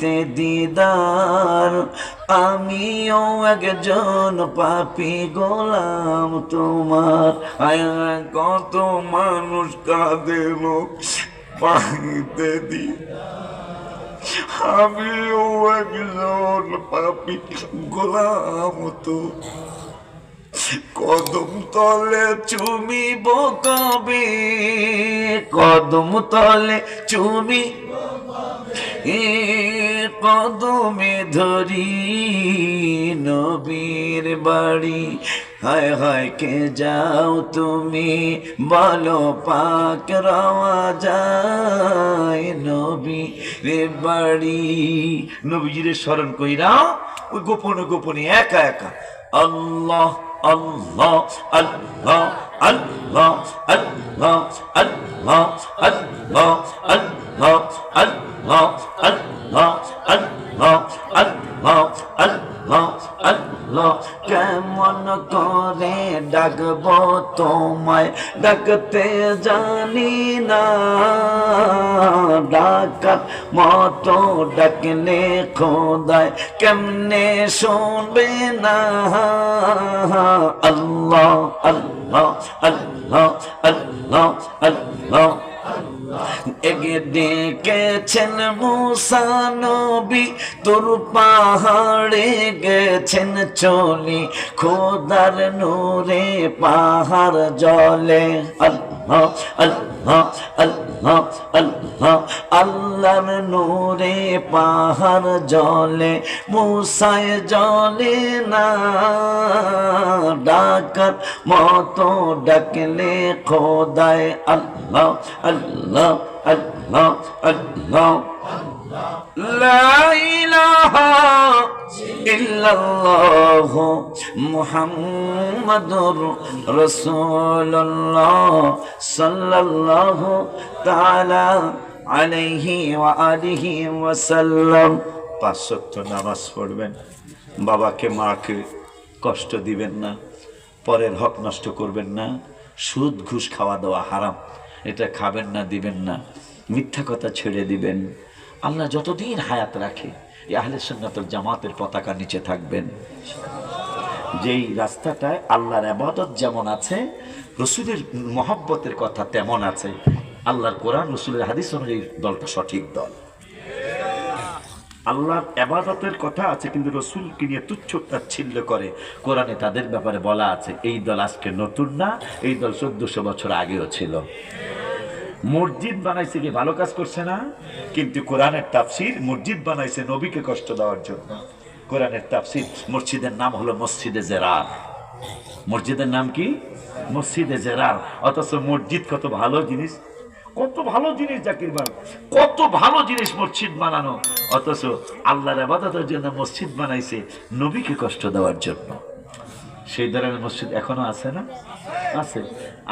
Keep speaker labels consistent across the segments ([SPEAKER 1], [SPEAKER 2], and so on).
[SPEAKER 1] তে দিদার, আমিও একজন পাপি গোলাম। তোমার কত মানুষ কাঁদেল পাইতে আমিও একজন পাপি গোলাম। তো কদম তলে চুমিব কবে কদম তলে চুমি কদমে ধরি নবীর বাড়ি। হায় হায়, কে যাও তুমি? বলো, পাক রাওয়া যায় নবী রে বাড়ি। নবীজিরে স্মরণ কইরা, ওই গোপনে গোপনে, একা একা, আল্লাহ আল্লাহ আল্লাহ আল্লাহ আল্লাহ আল্লাহ আল্লাহ আল্লাহ আল্লাহ আল্লাহ। আল্লাহ কেমন করে ডাকব তোমায়, ডাকতে জানি না। ডাকার মতো ডাকলে খোদায় কেমনে শুনবে না? আল্লাহ আল্লাহ আল্লাহ আল্লাহ আল্লাহ। ডেকেছেন মুসা নবী, তোর পাহাড়ে গেছেন চলি, খোদার নূরে পাহাড় জলে। আল্লাহ আল্লাহ আল্লাহ আল্লাহ, আল্লাহর নূরে পাহাড় জলে, মুসায় জলে না। ডাকার মতো ডাকলে খোদায় আল্লাহ আল্লাহ আল্লাহ আল্লাহ। মোহাম্মদুর রসুল্লাহ সাল্লাহ তালা আলহি আলিহি ওয়াসাল্লাম। পাঁচশক্ত নামাজ পড়বেন। বাবাকে মাকে কষ্ট দিবেন না। পরের হক নষ্ট করবেন না। সুদ, ঘুষ খাওয়া দাওয়া হারাম। এটা খাবেন না, দিবেন না। মিথ্যা কথা ছেড়ে দিবেন। আল্লাহ যতদিন হায়াত রাখে, এই আহলে সুন্নাতুল জামাতের পতাকা নিচে থাকবেন। যেই রাস্তাটায় আল্লাহর আবাদত যেমন আছে, রসুলের মহব্বতের কথা তেমন আছে। আল্লাহর কোরআন, রসুলের হাদিস অনুযায়ী দলটা সঠিক দল। আল্লাহর আবাদতের কথা আছে, কিন্তু রসুলকে নিয়ে তুচ্ছ তাচ্ছিল্য করে। কোরআনে তাদের ব্যাপারে বলা আছে, এই দল আজকে নতুন না, এই দল চোদ্দশো বছর আগেও ছিল। মসজিদ বানাইছে কি ভালো কাজ করছে না? কিন্তু কোরআনের তাফসির মসজিদ বানাইছে নবীকে কষ্ট দেওয়ার জন্য। কোরআনের তাফসির মসজিদের নাম হলো মসজিদে জেরার। মসজিদের নাম কি? মসজিদে জেরার। অথচ মসজিদ কত ভালো জিনিস। কত ভালো জিনিস জাকির বাল কত ভালো জিনিস মসজিদ বানানো। অথচ আল্লাহর আবাদতের জন্য মসজিদ বানাইছে নবীকে কষ্ট দেওয়ার জন্য। সেই ধরনের মসজিদ এখনও আছে না? আছে।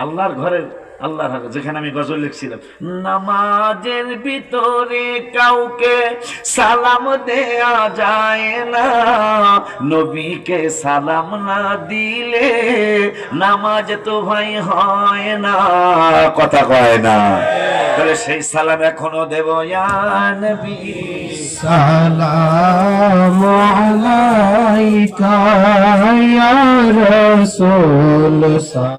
[SPEAKER 1] আল্লাহর ঘরের আল্লাহর ঘরে, যেখানে আমি গজল লিখছিলাম। নামাজের ভিতরে কাউকে সালাম দেয়া যায় না। নবীকে সালাম না দিলে নামাজ তো ভাই হয় না। কথা কয় না। তাহলে সেই সালাম এখনও দেব
[SPEAKER 2] সালাম